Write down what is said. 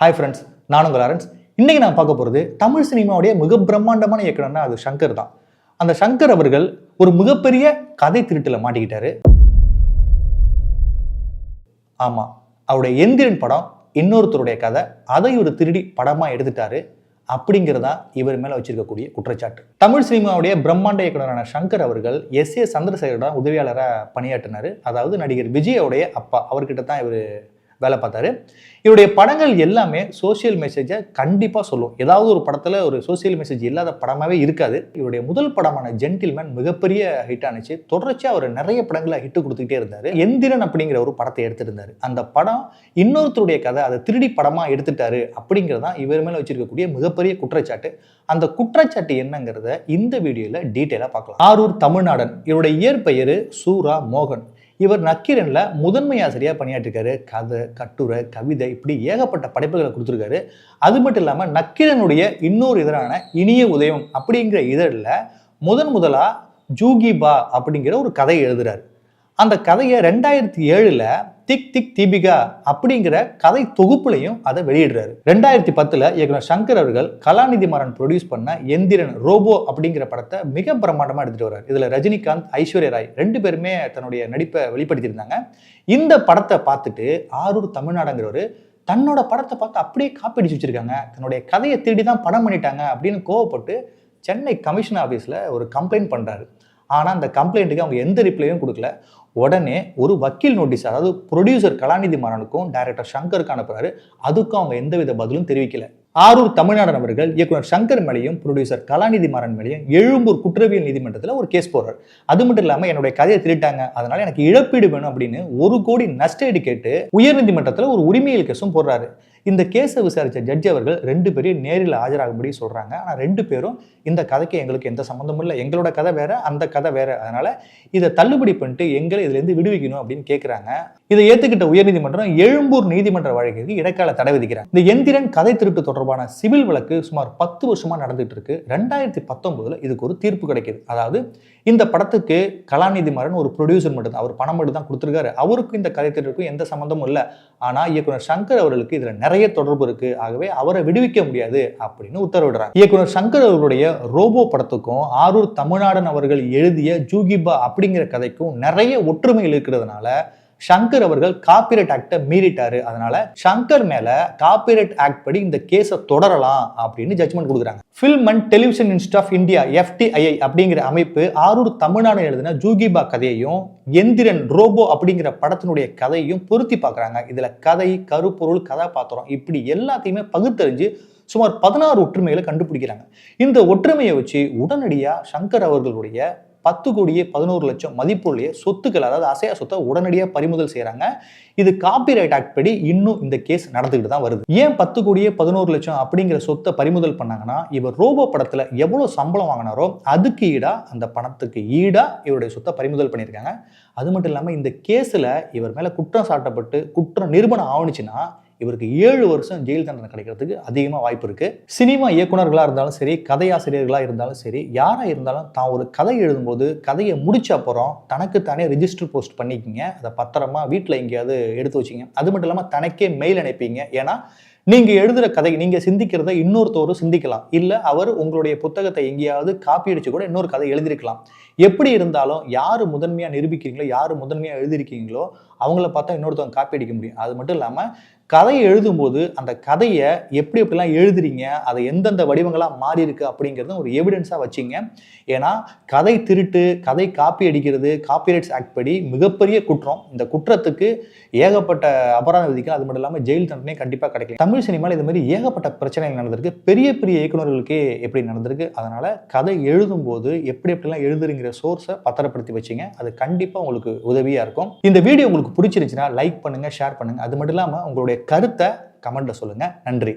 Hi friends நானும் Lawrence இன்றைக்கி நான் பார்க்க போகிறது தமிழ் சினிமாவுடைய மிக பிரம்மாண்டமான இயக்குனர்னா அது சங்கர் தான். அந்த சங்கர் அவர்கள் ஒரு மிகப்பெரிய கதை திருட்டில் மாட்டிக்கிட்டாரு. ஆமாம் அவருடைய எந்திரன் படம் இன்னொருத்தருடைய கதை அதை ஒரு திருடி படமாக எடுத்துட்டாரு. அப்படிங்கிறதா இவர் மேலே வச்சிருக்கக்கூடிய குற்றச்சாட்டு. தமிழ் சினிமாவுடைய பிரம்மாண்ட இயக்குனரான சங்கர் அவர்கள் எஸ் ஏ சந்திரசேகரோட உதவியாளராக பணியாற்றினார். அதாவது நடிகர் விஜயோடைய அப்பா அவர்கிட்ட தான் இவர் வேலை பார்த்தாரு. இவருடைய படங்கள் எல்லாமே சோஷியல் மெசேஜை கண்டிப்பாக சொல்லும். ஏதாவது ஒரு படத்தில் ஒரு சோஷியல் மெசேஜ் இல்லாத படமாகவே இருக்காது. இவருடைய முதல் படமான ஜென்டில்மேன் மிகப்பெரிய ஹிட் ஆனிச்சு. தொடர்ச்சியாக அவர் நிறைய படங்களை ஹிட்டு கொடுத்துக்கிட்டே இருந்தார். எந்திரன் அப்படிங்கிற ஒரு படத்தை எடுத்திருந்தார். அந்த படம் இன்னொருத்தருடைய கதை அதை திருடி படமாக எடுத்துட்டாரு அப்படிங்கிறதான் இவர் மேலே வச்சிருக்கக்கூடிய மிகப்பெரிய குற்றச்சாட்டு. அந்த குற்றச்சாட்டு என்னங்கிறத இந்த வீடியோவில் டீட்டெயிலாக பார்க்கலாம். ஆரூர் தமிழ்நாடன். இவருடைய இயற்பெயர் சூரா மோகன். இவர் நக்கீரனில் முதன்மை ஆசிரியாக பணியாற்றிருக்காரு. கதை கட்டுரை கவிதை இப்படி ஏகப்பட்ட படைப்புகளை கொடுத்துருக்காரு. அது மட்டும் இல்லாமல் நக்கீரனுடைய இன்னொரு இதழான இனிய உதயம் அப்படிங்கிற இதழில் முதன் முதலாக ஜூகிபா அப்படிங்கிற ஒரு கதை எழுதுறாரு. அந்த கதையை ரெண்டாயிரத்தி ஏழில் திக் திக் தீபிகா அப்படிங்கிற கதை தொகுப்புலையும் அதை வெளியிடுறாரு. ரெண்டாயிரத்தி பத்தில் இயக்குனர் சங்கர் அவர்கள் கலாநிதி மாறன் ப்ரொடியூஸ் பண்ண எந்திரன் ரோபோ அப்படிங்கிற படத்தை மிக பிரம்மாண்டமாக எடுத்துட்டு வர்றாரு. இதில் ரஜினிகாந்த் ஐஸ்வர்யா ராய் ரெண்டு பேருமே தன்னுடைய நடிப்பை வெளிப்படுத்தியிருந்தாங்க. இந்த படத்தை பார்த்துட்டு ஆரூர் தமிழ்நாடுங்கிறவர் தன்னோட படத்தை பார்த்து அப்படியே காப்பி அடிச்சு வச்சிருக்காங்க. தன்னுடைய கதையை திருடி தான் படம் பண்ணிட்டாங்க அப்படின்னு கோவப்பட்டு சென்னை கமிஷன் ஆஃபீஸில் ஒரு கம்ப்ளைண்ட் பண்ணுறாரு ஆனால் அந்த கம்ப்ளைண்ட்டுக்கு அவங்க எந்த ரிப்ளையும் கொடுக்கல. உடனே ஒரு வக்கீல் நோட்டீஸ் அதாவது ப்ரொடியூசர் கலாநிதி மாறனுக்கும் டைரக்டர் சங்கருக்கு அனுப்புறாரு. அதுக்கும் அவங்க எந்தவித பதிலும் தெரிவிக்கல. ஆரூர் தமிழ்நாடு நபர்கள் இயக்குனர் சங்கர் மேலேயும் ப்ரொடியூசர் கலாநிதி மாறன் மேலேயும் எழும்பூர் குற்றவியல் நீதிமன்றத்தில் ஒரு கேஸ் போடுறார். அது மட்டும் இல்லாமல் என்னுடைய கதையை திருட்டாங்க அதனால எனக்கு இழப்பீடு வேணும் அப்படின்னு ஒரு கோடி நஷ்ட ஈடு கேட்டு உயர்நீதிமன்றத்தில் ஒரு உரிமையில் கேஸும் போடுறாரு. இந்த கேஸை விசாரித்த ஜட்ஜ் அவர்கள் ரெண்டு பேரையும் நேரில் ஆஜராகும்படி சொல்கிறாங்க ஆனால் ரெண்டு பேரும் இந்த கதைக்கு எங்களுக்கு எந்த சம்மந்தமும் இல்லை. எங்களோட கதை வேற அந்த கதை வேற. அதனால இதை தள்ளுபடி பண்ணிட்டு எங்களை இதுலேருந்து விடுவிக்கணும் அப்படின்னு கேட்குறாங்க இதை ஏற்றுக்கிட்ட உயர்நீதிமன்றம் எழும்பூர் நீதிமன்ற வழக்கிற்கு இடைக்கால தடை விதிக்கிறாங்க. இந்த எந்திரன் கதை திருட்டு தொடர்பான சிவில் வழக்கு சுமார் பத்து வருஷமாக நடந்துட்டு இருக்கு. ரெண்டாயிரத்தி பத்தொன்பதுல இதுக்கு ஒரு தீர்ப்பு கிடைக்கிது. அதாவது இந்த படத்துக்கு கலாநிதி மாறன் ஒரு ப்ரொடியூசர் மட்டும் தான் அவர் பணம் மட்டும் தான் கொடுத்துருக்காரு. அவருக்கும் இந்த கதை திருட்டுக்கும் எந்த சம்மந்தமும் இல்லை. ஆனால் இயக்குனர் சங்கர் அவர்களுக்கு இதில் நிறைய தொடர்பு இருக்கு. ஆகவே அவரை விடுவிக்க முடியாது அப்படின்னு உத்தரவிடுறாங்க. இயக்குனர் சங்கர் அவர்களுடைய ரோபோ படத்துக்கும் ஆரூர் தமிழ்நாடன் அவர்கள் எழுதிய ஜூகிபா அப்படிங்கிற கதைக்கும் நிறைய ஒற்றுமைகள் இருக்கிறதுனால சங்கர் அவர்கள் காப்பிரைட் ஆக்டை மீறிட்டாரு. அதனால சங்கர் மேல காப்பிரைட் ஆக்ட் படி இந்த கேஸை தொடரலாம் அப்படின்னு ஜட்மெண்ட் கொடுக்குறாங்க. Film and television institute of India FTII அப்படிங்கிற அமைப்பு ஆரூர் தமிழ்நாடு எழுதின ஜூகிபா கதையையும் எந்திரன் ரோபோ அப்படிங்கிற படத்தினுடைய கதையையும் பொருத்தி பார்க்குறாங்க. இதில் கதை கருப்பொருள் கதாபாத்திரம் இப்படி எல்லாத்தையுமே பகுத்தறிஞ்சு சுமார் பதினாறு ஒற்றுமைகளை கண்டுபிடிக்கிறாங்க. இந்த ஒற்றுமையை வச்சு உடனடியாக சங்கர் அவர்களுடைய பத்து கோடியே பதினோரு லட்சம் மதிப்புடைய சொத்துக்கள் அதாவது அசையா சொத்தை உடனடியாக பறிமுதல் செய்கிறாங்க இது காப்பிரைட் ஆக்ட் படி இன்னும் இந்த கேஸ் நடந்துக்கிட்டு தான் வருது. ஏன் பத்து கோடியே பதினோரு லட்சம் அப்படிங்கிற சொத்தை பறிமுதல் பண்ணாங்கன்னா இவர் ரோபோ படத்தில் எவ்வளோ சம்பளம் வாங்கினாரோ அதுக்கு ஈடாக அந்த பணத்துக்கு ஈடாக இவருடைய சொத்தை பறிமுதல் பண்ணியிருக்காங்க. அது மட்டும் இல்லாமல் இந்த கேஸில் இவர் மேலே குற்றம் சாட்டப்பட்டு குற்றம் நிரூபணம் ஆவணுச்சுன்னா இவருக்கு ஏழு வருஷம் ஜெயில் தண்டனை கிடைக்கிறதுக்கு அதிகமாக வாய்ப்பு இருக்குது சினிமா இயக்குனர்களாக இருந்தாலும் சரி கதையாசிரியர்களாக இருந்தாலும் சரி யாராக இருந்தாலும் தான் ஒரு கதை எழுதும்போது கதையை முடிச்ச அப்புறம் தனக்குத்தானே ரிஜிஸ்டர் போஸ்ட் பண்ணிக்கிங்க. அதை பத்திரமா வீட்டில் எங்கேயாவது எடுத்து வச்சிங்க அது மட்டும் இல்லாமல் தனக்கே மெயில் அனுப்பிங்க ஏன்னா நீங்க எழுதுற கதை நீங்க சிந்திக்கிறத இன்னொருத்தவரும் சிந்திக்கலாம். இல்ல அவர் உங்களுடைய புத்தகத்தை எங்கேயாவது காப்பி அடிச்சு கூட இன்னொரு கதை எழுதியிருக்கலாம் எப்படி இருந்தாலும் யாரு முதன்மையா நிரூபிக்கிறீங்களோ யாரு முதன்மையா எழுதியிருக்கீங்களோ அவங்கள பார்த்தா இன்னொருத்தவங்க காப்பி அடிக்க முடியும். அது மட்டும் இல்லாம கதையை எழுதும்போது அந்த கதையை எப்படி எப்படிலாம் எழுதுறீங்க அதை எந்தெந்த வடிவங்களாக மாறி இருக்கு அப்படிங்கிறத ஒரு எவிடன்ஸாக வச்சிங்க. ஏன்னா கதை திருட்டு கதை காப்பி அடிக்கிறது காப்பிரைட்ஸ் ஆக்ட் படி மிகப்பெரிய குற்றம். இந்த குற்றத்துக்கு ஏகப்பட்ட அபராதம் விதிக்கலாம் அது மட்டும் இல்லாமல் ஜெயில் தண்டனை கண்டிப்பாக கிடைக்கும் தமிழ் சினிமாவில் இது மாதிரி ஏகப்பட்ட பிரச்சனைகள் நடந்திருக்கு. பெரிய பெரிய இயக்குநர்களுக்கே எப்படி நடந்திருக்கு? அதனால கதை எழுதும்போது எப்படி எப்படிலாம் எழுதுறங்கிற சோர்ஸை பத்திரப்படுத்தி வச்சிங்க. அது கண்டிப்பாக உங்களுக்கு உதவியாக இருக்கும். இந்த வீடியோ உங்களுக்கு பிடிச்சிருந்துச்சுன்னா லைக் பண்ணுங்க ஷேர் பண்ணுங்க. அது மட்டும் இல்லாமல் உங்களுடைய கருத்தை கமெண்ட்டில் சொல்லுங்க. நன்றி.